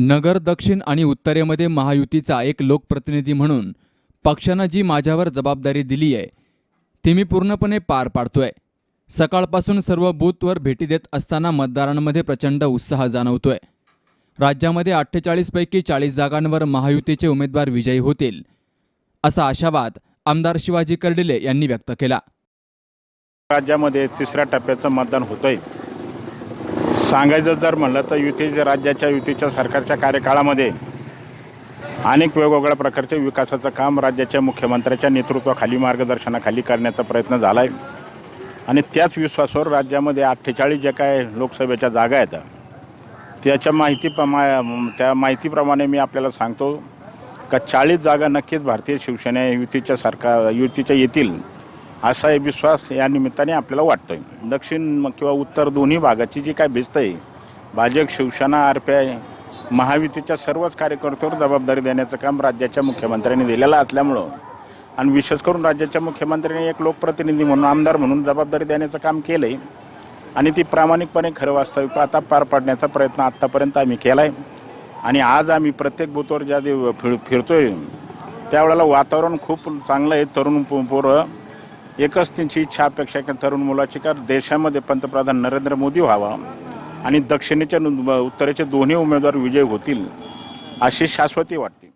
नगर दक्षिण आणि उत्तरेमध्ये महायुतीचा एक लोकप्रतिनिधी म्हणून पक्षानं जी माझ्यावर जबाबदारी दिली आहे ती मी पूर्णपणे पार पाडतोय. सकाळपासून सर्व बूथवर भेटी देत असताना मतदारांमध्ये प्रचंड उत्साह जाणवतोय. राज्यामध्ये अठ्ठेचाळीसपैकी चाळीस जागांवर महायुतीचे उमेदवार विजयी होतील असा आशावाद आमदार शिवाजी कर्डिले यांनी व्यक्त केला. राज्यामध्ये तिसऱ्या टप्प्याचं मतदान होतंय. सांगायचं जर म्हणलं तर युतीच्या राज्याच्या युतीच्या सरकारच्या कार्यकाळामध्ये अनेक वेगवेगळ्या प्रकारचे विकासाचं काम राज्याच्या मुख्यमंत्र्याच्या नेतृत्वाखाली मार्गदर्शनाखाली करण्याचा प्रयत्न झाला आहे आणि त्याच विश्वासावर राज्यामध्ये अठ्ठेचाळीस जे काय लोकसभेच्या जागा आहेत त्याच्या माहिती प्रमा त्या माहितीप्रमाणे मी आपल्याला सांगतो का चाळीस जागा नक्कीच भारतीय शिवसेना युतीच्या सरकार युतीच्या येतील. असा विश्वास या निमित्ताने आपल्याला वाटतोय. दक्षिण किंवा उत्तर दोन्ही भागाची जी काय भिजत आहे Bhajap Shivsena R P I महायुतीच्या सर्वच कार्यकर्त्यावर जबाबदारी देण्याचं काम राज्याच्या मुख्यमंत्र्यांनी दिलेलं असल्यामुळं आणि विशेष करून राज्याच्या मुख्यमंत्र्यांनी एक लोकप्रतिनिधी म्हणून आमदार म्हणून जबाबदारी देण्याचं काम केलं आहे आणि ती प्रामाणिकपणे खरं वास्तविक आता पार पाडण्याचा प्रयत्न आत्तापर्यंत आम्ही केला आहे आणि आज आम्ही प्रत्येक बुथवर ज्या दिव फिर फिरतोय त्यावेळेला वातावरण खूप चांगलं आहे. तरुण पोरं एकच त्यांची इच्छा अपेक्षा आहे की तरुण मुलाची का देशामध्ये पंतप्रधान नरेंद्र मोदी व्हावा आणि दक्षिणेच्या उत्तरेचे दोन्ही उमेदवार विजय होतील अशी शाश्वती वाटते.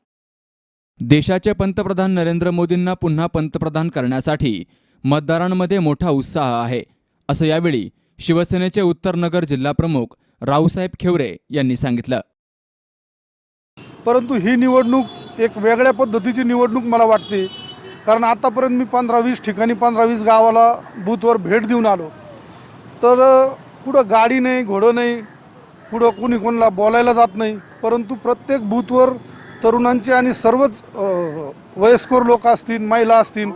देशाचे पंतप्रधान नरेंद्र मोदींना पुन्हा पंतप्रधान करण्यासाठी मतदारांमध्ये मोठा उत्साह आहे असं यावेळी शिवसेनेचे उत्तर नगर जिल्हाप्रमुख रावसाहेब खेवरे यांनी सांगितलं. परंतु ही निवडणूक एक वेगळ्या पद्धतीची निवडणूक मला वाटते. कारण आतापर्यंत मी पंधरा वीस ठिकाणी पंधरा वीस गावाला बूथवर भेट देऊन आलो. तर कुठं गाडी नाही घोडं नाही कुठं कुणी कोणाला बोलायला जात नाही परंतु प्रत्येक बूथवर तरुणांची आणि सर्वच वयस्कर लोक असतील महिला असतील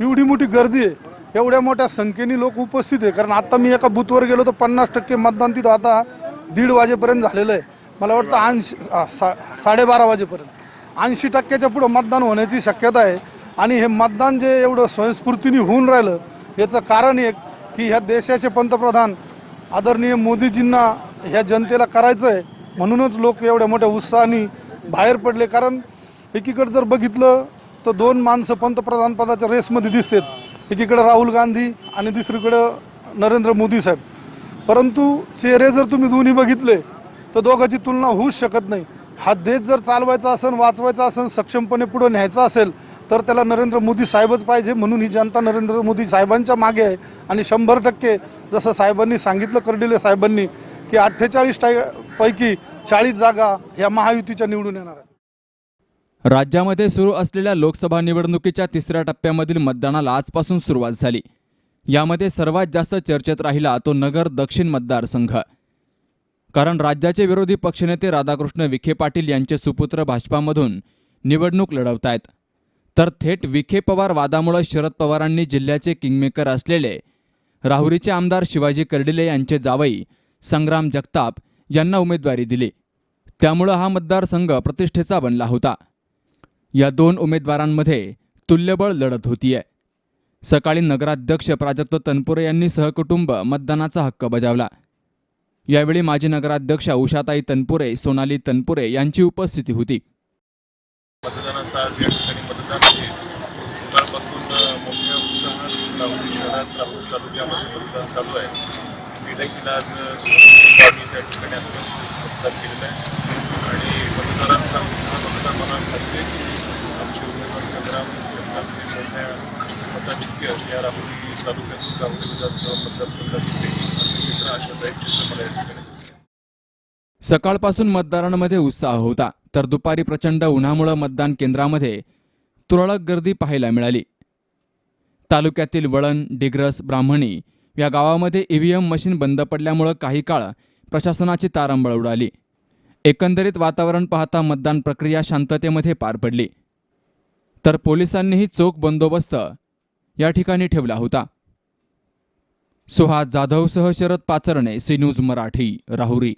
एवढी मोठी गर्दी आहे. एवढ्या मोठ्या संख्येने लोक उपस्थित आहे. कारण आता मी एका बूथवर गेलो तर पन्नास टक्के मतदान तिथं आता दीड वाजेपर्यंत झालेलं आहे. मला वाटतं ऐंशी सा साडेबारा वाजेपर्यंत. ऐंशी टक्क्याच्या पुढं मतदान होण्याची शक्यता आहे. आणि हे मतदान जे एवढं स्वयंस्फूर्तीने होऊन राहिलं याचं कारण एक की ह्या देशाचे पंतप्रधान आदरणीय मोदीजींना ह्या जनतेला करायचं आहे म्हणूनच लोक एवढ्या मोठ्या उत्साहाने बाहेर पडले. कारण एकीकडे जर बघितलं तर दोन माणसं पंतप्रधानपदाच्या रेसमध्ये दिसतात. एकीकडे राहुल गांधी आणि दुसरीकडं नरेंद्र मोदी साहेब. परंतु चेहरे जर तुम्ही दोन्ही बघितले तर दोघांची तुलना होऊच शकत नाही. हा देश जर चालवायचा असेल वाचवायचा असेल सक्षमपणे पुढे न्यायचा असेल तर त्याला नरेंद्र मोदी साहेबच पाहिजे म्हणून ही जनता नरेंद्र मोदी साहेबांच्या मागे आहे. आणि शंभर टक्के जसं साहेबांनी सांगितलं कर्डिले साहेबांनी की अठ्ठेचाळीस पैकी चाळीस जागा ह्या महायुतीच्या निवडून येणार आहेत. राज्यामध्ये सुरू असलेल्या लोकसभा निवडणुकीच्या तिसऱ्या टप्प्यामधील मतदानाला आजपासून सुरुवात झाली. यामध्ये सर्वात जास्त चर्चेत राहिला तो नगर दक्षिण मतदारसंघ. कारण राज्याचे विरोधी पक्षनेते राधाकृष्ण विखे पाटील यांचे सुपुत्र भाजपामधून निवडणूक लढवत आहेत तर थेट विखे पवार वादामुळे शरद पवारांनी जिल्ह्याचे किंगमेकर असलेले राहुरीचे आमदार शिवाजी कर्डिले यांचे जावई संग्राम जगताप यांना उमेदवारी दिली. त्यामुळं हा मतदारसंघ प्रतिष्ठेचा बनला होता. या दोन उमेदवारांमध्ये तुल्यबळ लढत होतीये. सकाळी नगराध्यक्ष प्राजक्त तनपुरे यांनी सहकुटुंब मतदानाचा हक्क बजावला. यावेळी माजी नगराध्यक्ष उषाताई तनपुरे सोनाली तनपुरे यांची उपस्थिती होती. जाते सकाळपासून मोठ्या उत्साहात राहुरी शहरात राहुरी तालुक्यामध्ये मतदान चालू आहे. मी देखील आज अ, त्या ठिकाणी अत्यंत मतदान केलेलं आहे. आणि मतदारांचा उत्साह बघता मला खात्री की आमचे उमेदवार संग्राम जगतापने मोठ्या मताधिक्य या राहुरी तालुक्यातून राहुरी विधानसभा मतदारसंघात येईल असे चित्र आशादायक चित्र मला या ठिकाणी सकाळपासून मतदारांमध्ये उत्साह होता. तर दुपारी प्रचंड उन्हामुळे मतदान केंद्रामध्ये तुरळक गर्दी पाहायला मिळाली. तालुक्यातील वळण डिग्रस ब्राह्मणी या गावामध्ये ईव्हीएम मशीन बंद पडल्यामुळं काही काळ प्रशासनाची तारंबळ उडाली. एकंदरीत वातावरण पाहता मतदान प्रक्रिया शांततेमध्ये पार पडली. तर पोलिसांनीही चोख बंदोबस्त या ठिकाणी ठेवला होता. सुहास जाधवसह शरद पाचरणे सी न्यूज मराठी राहुरी.